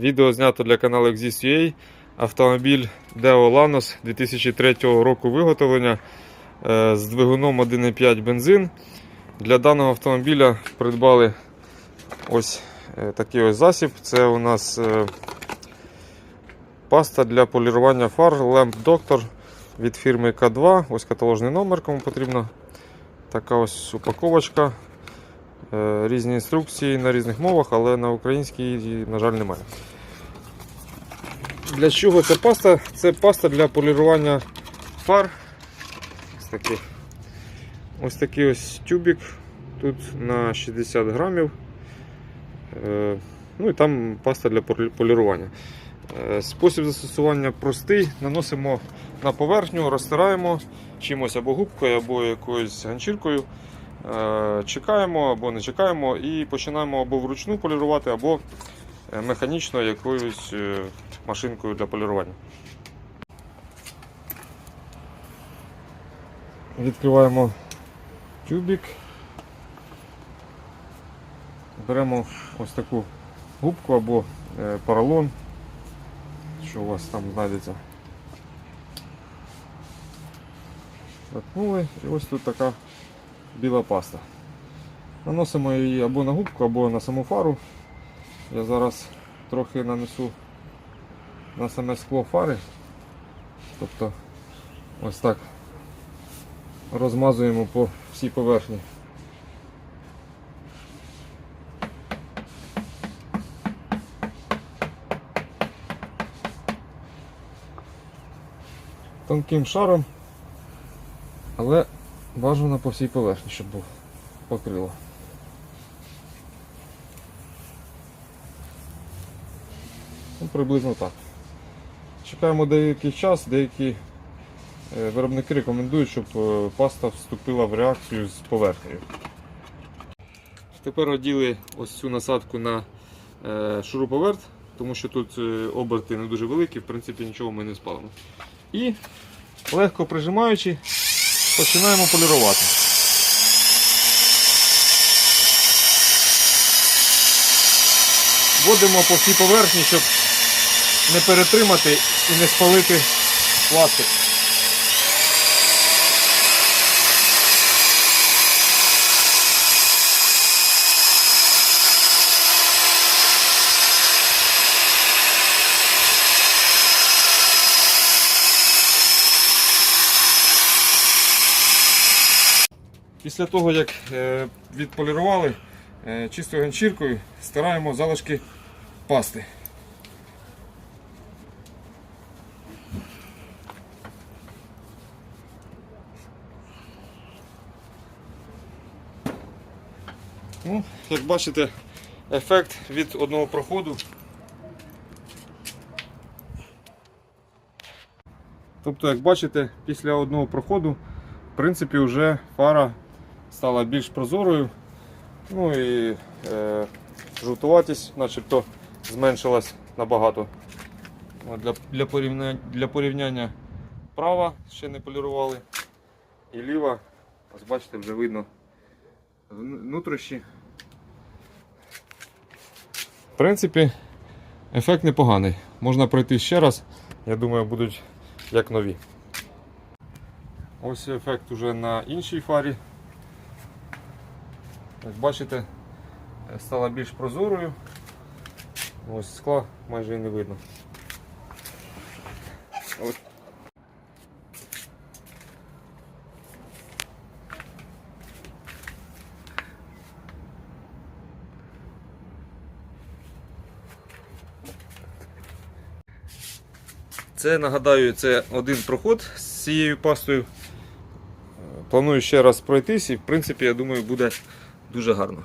Відео знято для каналу Exist.ua. Автомобіль Deo Lanos 2003 року виготовлення е, з двигуном 1,5 бензин. Для даного автомобіля придбали ось е, такий ось засіб. Це у нас е, паста для полірування фар Lamp Doctor від фірми К2. Ось каталожний номер, кому потрібно. Така ось упаковочка. Різні інструкції на різних мовах, але на українській, на жаль, немає. Для чого ця паста? Це паста для полірування фар. Ось такий, ось такий ось тюбик. Тут на 60 грамів. Е, Ну і там паста для полірування. Е, Спосіб застосування простий. Наносимо на поверхню, розтираємо чимось або губкою, або якоюсь ганчіркою. Е, Чекаємо або не чекаємо і починаємо або вручну полірувати, або механічно якоюсь машинкою для полірування. Відкриваємо тюбик. Беремо ось таку губку або е, поролон, що у вас там знайдеться. Заткнули і ось тут така біла паста. Наносимо її або на губку, або на саму фару. Я зараз трохи нанесу на саме скло фари. Тобто ось так розмазуємо по всій поверхні. Тонким шаром, але бажано по всій поверхні, щоб був покрило. Ну, приблизно так. Чекаємо деякий час, деякі е, виробники рекомендують, щоб е, паста вступила в реакцію з поверхнею. Тепер оділи ось цю насадку на е, шуруповерт, тому що тут оберти не дуже великі, в принципі нічого ми не спалимо. І легко прижимаючи, починаємо полірувати. Вводимо по всій поверхні, щоб не перетримати і не спалити пластик. Після того, як е, відполірували е, чистою ганчіркою, стираємо залишки пасти. Ну, як бачите, ефект від одного проходу. Тобто, як бачите, після одного проходу, в принципі, вже фара стала більш прозорою. Ну і е, жовтуватість начебто зменшилась набагато. От Для, для, порівняння, для порівняння права ще не полірували. І ліва, ось бачите, вже видно нутрощі. В принципі, ефект непоганий. Можна пройти ще раз. Я думаю, будуть як нові. Ось ефект уже на іншій фарі. Як бачите, стала більш прозорою. Ось скла майже і не видно. Ось. Це нагадаю, це один проход з цією пастою. Планую ще раз пройтись і в принципі я думаю буде дуже гарно.